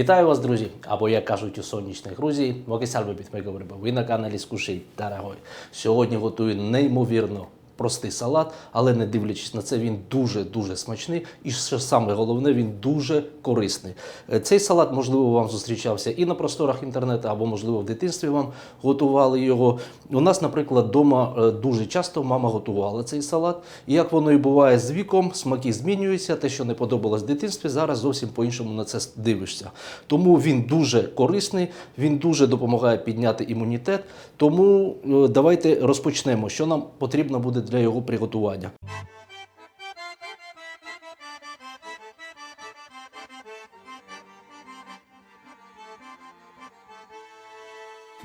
Вітаю вас, друзі! Або як кажуть у сонячній Грузії, Мокисальби Бітмеговриба. Ви на каналі Скуший Дорогой. Сьогодні готую неймовірно простий салат, але не дивлячись на це, він дуже-дуже смачний. І що саме головне, він дуже корисний. Е, Цей салат, можливо, вам зустрічався і на просторах інтернету, або, можливо, в дитинстві вам готували його. У нас, наприклад, вдома дуже часто мама готувала цей салат. І як воно і буває з віком, смаки змінюються. Те, що не подобалось в дитинстві, зараз зовсім по-іншому на це дивишся. Тому він дуже корисний, він дуже допомагає підняти імунітет. Тому е, давайте розпочнемо, що нам потрібно буде для його приготування.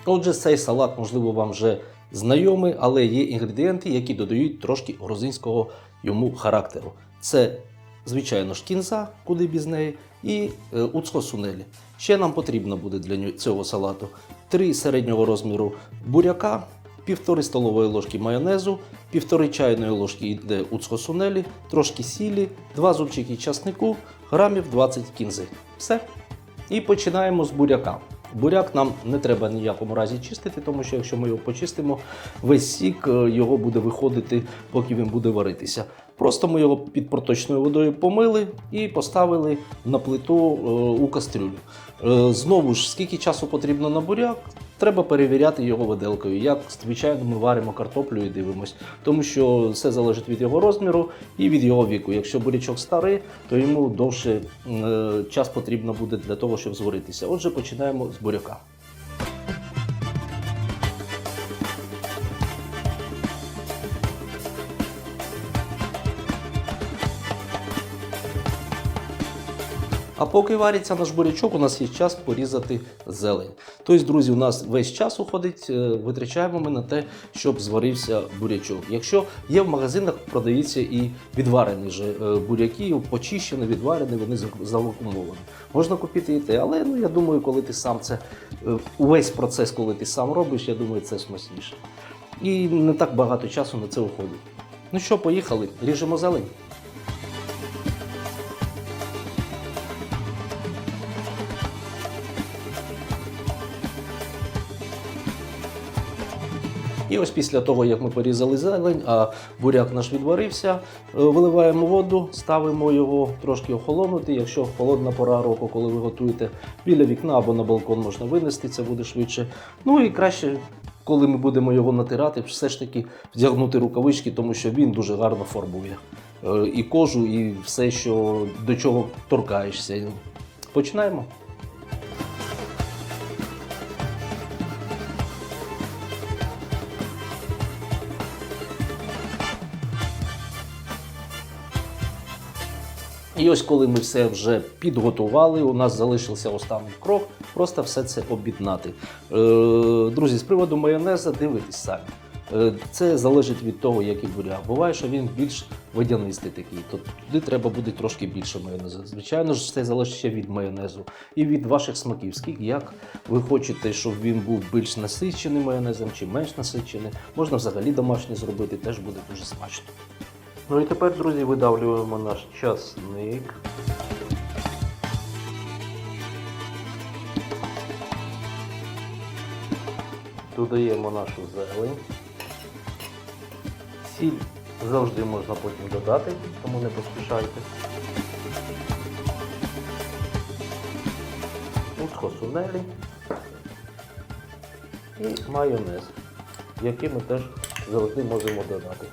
Отже, цей салат, можливо, вам вже знайомий, але є інгредієнти, які додають трошки грузинського йому характеру. Це, звичайно ж, кінза, куди без неї, і е, уцко сунелі. Ще нам потрібно буде для цього салату три середнього розміру буряка, півтори столової ложки майонезу, півтори чайної ложки йде уцко сунелі, трошки сілі, два зубчики часнику, грамів 20 кінзи. Все. І починаємо з буряка. Буряк нам не треба ні в якому разі чистити, тому що якщо ми його почистимо, весь сік е, його буде виходити, поки він буде варитися. Просто ми його під проточною водою помили і поставили на плиту е, у кастрюлю. Е, Знову ж, скільки часу потрібно на буряк, треба перевіряти його виделкою. Як звичайно ми варимо картоплю і дивимось, тому що все залежить від його розміру і від його віку. Якщо бурячок старий, то йому довше е, час потрібно буде для того, щоб зваритися. Отже, починаємо з буряка. А поки вариться наш бурячок, у нас є час порізати зелень. Тобто, друзі, у нас весь час уходить, е, витрачаємо ми на те, щоб зварився бурячок. Якщо є в магазинах, продаються і відварені же е, буряки, почищені, відварені, вони зав- завакумовані. Можна купити і те, але ну, я думаю, коли ти сам це е, увесь процес, коли ти сам робиш, я думаю, це смачніше. І не так багато часу на це уходить. Ну що, поїхали, ріжемо зелень. І ось після того, як ми порізали зелень, а буряк наш відварився, е, виливаємо воду, ставимо його трошки охолонути. Якщо холодна пора року, коли ви готуєте біля вікна або на балкон можна винести, це буде швидше. Ну і краще, коли ми будемо його натирати, все ж таки вдягнути рукавички, тому що він дуже гарно формує е, і кожу, і все, що до чого торкаєшся. Починаємо. І ось коли ми все вже підготували, у нас залишився останній крок, просто все це об'єднати. Е, друзі, з приводу майонеза дивитесь самі. Е, Це залежить від того, який буряк. Буває, що він більш водянистий такий, то туди треба буде трошки більше майонезу. Звичайно ж, це залежить ще від майонезу і від ваших смаків. Скільки як ви хочете, щоб він був більш насичений майонезом чи менш насичений. Можна взагалі домашній зробити, теж буде дуже смачно. Ну і тепер, друзі, видавлюємо наш часник. Додаємо нашу зелень. Сіль завжди можна потім додати, тому не поспішайте. Уцко сунелі і майонез, який ми теж завжди можемо додати.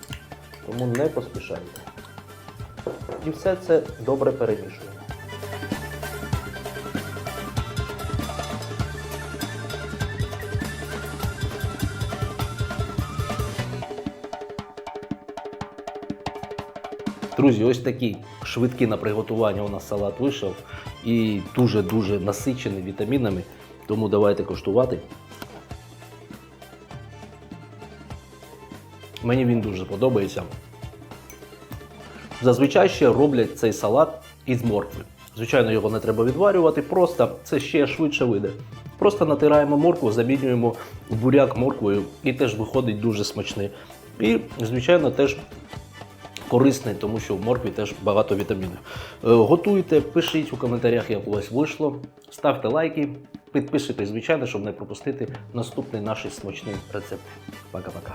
Тому не поспішайте. І все це добре перемішуємо. Друзі, ось такий швидкий на приготування у нас салат вийшов і дуже-дуже насичений вітамінами. Тому давайте коштувати. Мені він дуже подобається. Зазвичай ще роблять цей салат із моркви. Звичайно, його не треба відварювати, просто це ще швидше вийде. Просто натираємо моркву, замінюємо буряк морквою і теж виходить дуже смачний. І, звичайно, теж корисний, тому що в моркві теж багато вітамінів. Е, Готуйте, пишіть у коментарях, як у вас вийшло. Ставте лайки, підписуйтесь, звичайно, щоб не пропустити наступний наш смачний рецепт. Пока-пока.